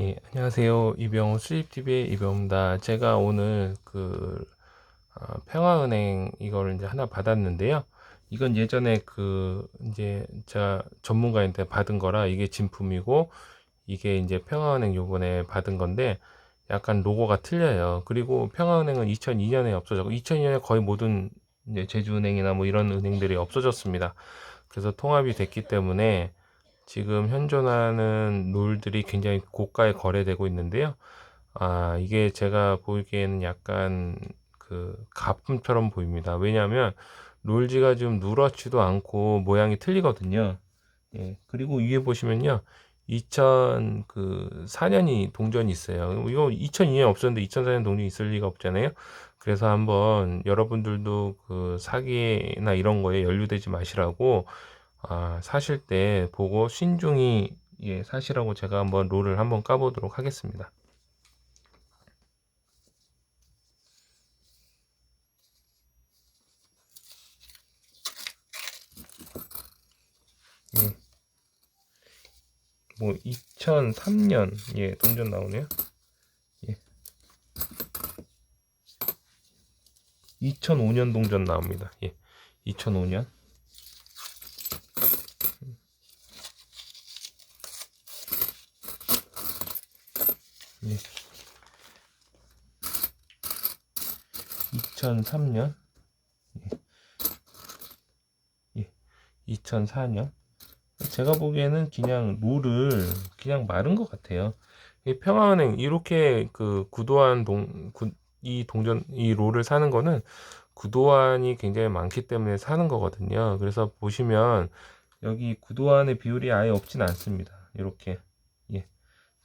예, 안녕하세요. 이병호 수입TV의 이병호입니다. 제가 오늘 그 어, 평화은행 이거를 이제 하나 받았는데요. 이건 예전에 그 이제 제가 전문가한테 받은 거라 이게 진품이고 이게 이제 평화은행 요번에 받은 건데 약간 로고가 틀려요. 그리고 평화은행은 2002년에 없어졌고 2002년에 거의 모든 이제 제주은행이나 뭐 이런 은행들이 없어졌습니다. 그래서 통합이 됐기 때문에 지금 현존하는 롤들이 굉장히 고가에 거래되고 있는데요. 아, 이게 제가 보기에는 약간 그 가품처럼 보입니다. 왜냐하면 롤지가 좀 누렇지도 않고 모양이 틀리거든요. 예, 그리고 위에 보시면요. 2004년이 동전이 있어요. 이거 2002년 없었는데 2004년 동전이 있을 리가 없잖아요. 그래서 한번 여러분들도 그 사기나 이런 거에 연루되지 마시라고 아, 사실 때 보고 신중히 예, 사시라고 제가 한번 롤을 한번 까보도록 하겠습니다. 예. 뭐 2003년 예, 동전 나오네요. 예. 2005년 동전 나옵니다. 예. 2005년. 예. 2003년. 예. 예. 2004년. 제가 보기에는 그냥 룰을 그냥 마른 것 같아요. 이 평화은행 이렇게 그 구도한 동, 구, 이 동전, 이 롤을 사는 거는 구도환이 굉장히 많기 때문에 사는 거거든요. 그래서 보시면 여기 구도환의 비율이 아예 없진 않습니다. 이렇게.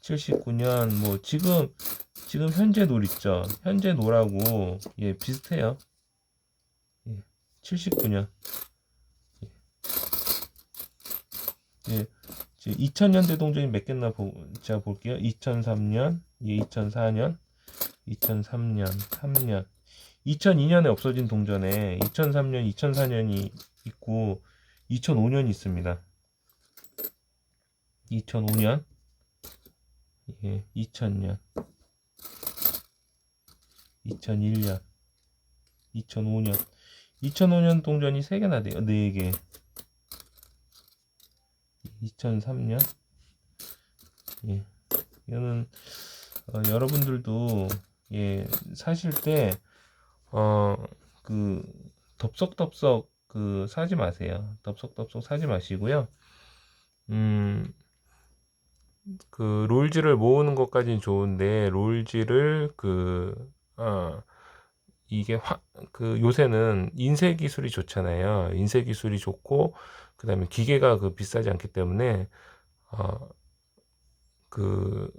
79년 뭐 지금 지금 현재 놀 있죠. 현재 놀하고 예 비슷해요. 예, 79년. 예. 예. 2000년대 동전이 몇 개나 보, 제가 볼게요. 2003년, 예, 2004년, 2003년, 3년, 2002년에 없어진 동전에 2003년, 2004년이 있고 2005년이 있습니다. 2005년, 예, 2000년, 2001년, 2005년, 2005년 동전이 3개나 돼요. 4개. 2003년. 예. 이거는 어, 여러분들도 예, 사실 때 어, 그 덥석덥석 그 사지 마세요. 덥석덥석 사지 마시고요. 음, 그 롤즈를 모으는 것까지는 좋은데 롤즈를 그 어, 이게 화, 그 요새는 인쇄 기술이 좋잖아요. 인쇄 기술이 좋고 그다음에 기계가 그 비싸지 않기 때문에 어, 그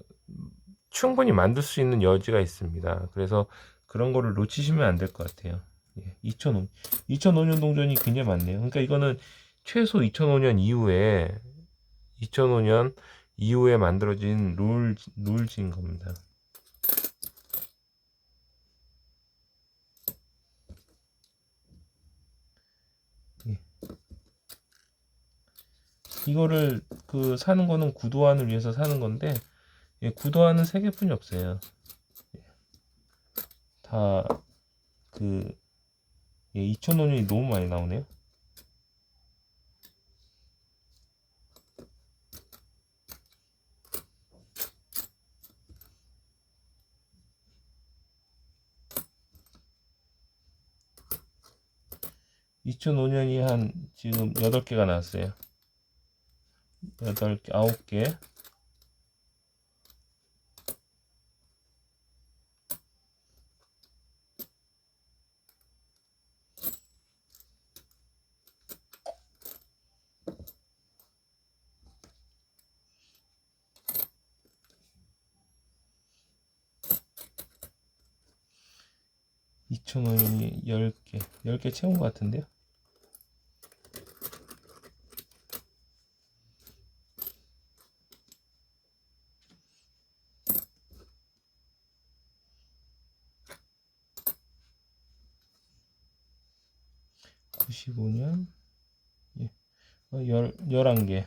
충분히 만들 수 있는 여지가 있습니다. 그래서 그런 거를 놓치시면 안 될 것 같아요. 예, 2005, 2005년 동전이 굉장히 많네요. 그러니까 이거는 최소 2005년 이후에 2005년 이후에 만들어진 룰, 룰진 겁니다. 예. 이거를 그 사는 거는 구도안을 위해서 사는 건데 예, 구도안은 세 개뿐이 없어요. 예. 다그 예, 2,000원이 너무 많이 나오네요. 2005년이 한 지금 8개가 나왔어요. 8개, 9개. 이천 원이 10개, 10개 채운 것 같은데요? 95년? 예. 어, 11개.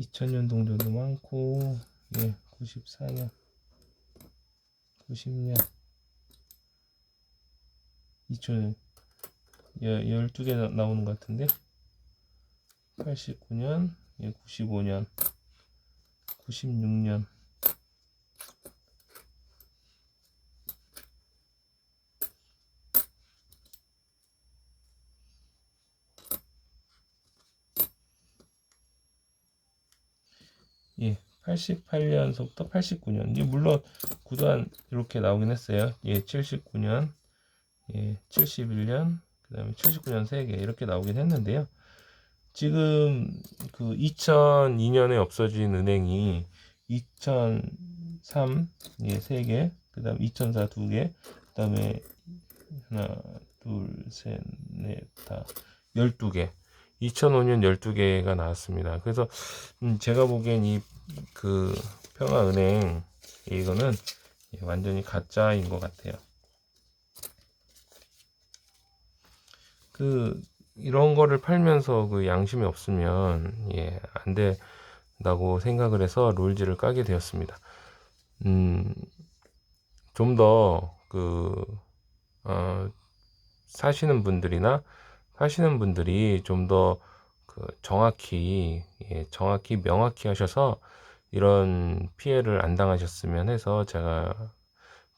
2000년 동전도 많고 예 94년 90년. 2000년. 12개 나오는 것 같은데 89년 예 95년 96년 예, 88년서부터 89년. 이제 물론 구단 이렇게 나오긴 했어요. 예, 79년, 예, 71년, 그 다음에 79년 3개 이렇게 나오긴 했는데요. 지금 그 2002년에 없어진 은행이 2003 예, 3개, 그 다음 2004 2개, 그 다음에 하나, 둘, 셋, 넷, 다 12개. 2005년 12개가 나왔습니다. 그래서 음, 제가 보기엔 이 그 평화은행 이거는 예, 완전히 가짜인 것 같아요. 그 이런 거를 팔면서 그 양심이 없으면 예, 안 된다고 생각을 해서 롤지를 까게 되었습니다. 음, 좀 더 그 어, 사시는 분들이나 하시는 분들이 좀 더 그 정확히 예, 정확히 명확히 하셔서 이런 피해를 안 당하셨으면 해서 제가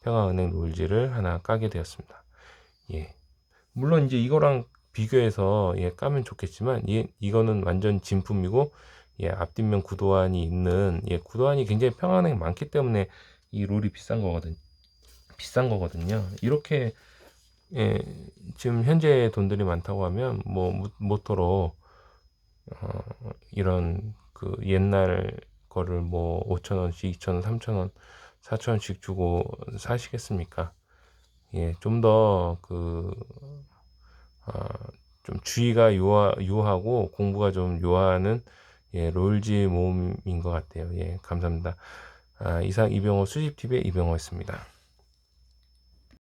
평화은행 롤지를 하나 까게 되었습니다. 예. 물론 이제 이거랑 비교해서 예, 까면 좋겠지만 예, 이거는 완전 진품이고 예, 앞뒷면 구도안이 있는 예, 구도안이 굉장히 평화은행 많기 때문에 이 롤이 비싼 거거든 비싼 거거든요. 이렇게 예, 지금 현재 돈들이 많다고 하면 뭐 모- 모토로 어, 이런 그 옛날 거를 뭐 5천 원씩, 2천 원, 3천 원, 4천 원씩 주고 사시겠습니까? 예, 좀 더그 어, 좀 주의가 유하, 유하고 공부가 좀 유하는 예, 롤지 모음인 것 같아요. 예, 감사합니다. 아, 이상 이병호 수집TV의 이병호였습니다.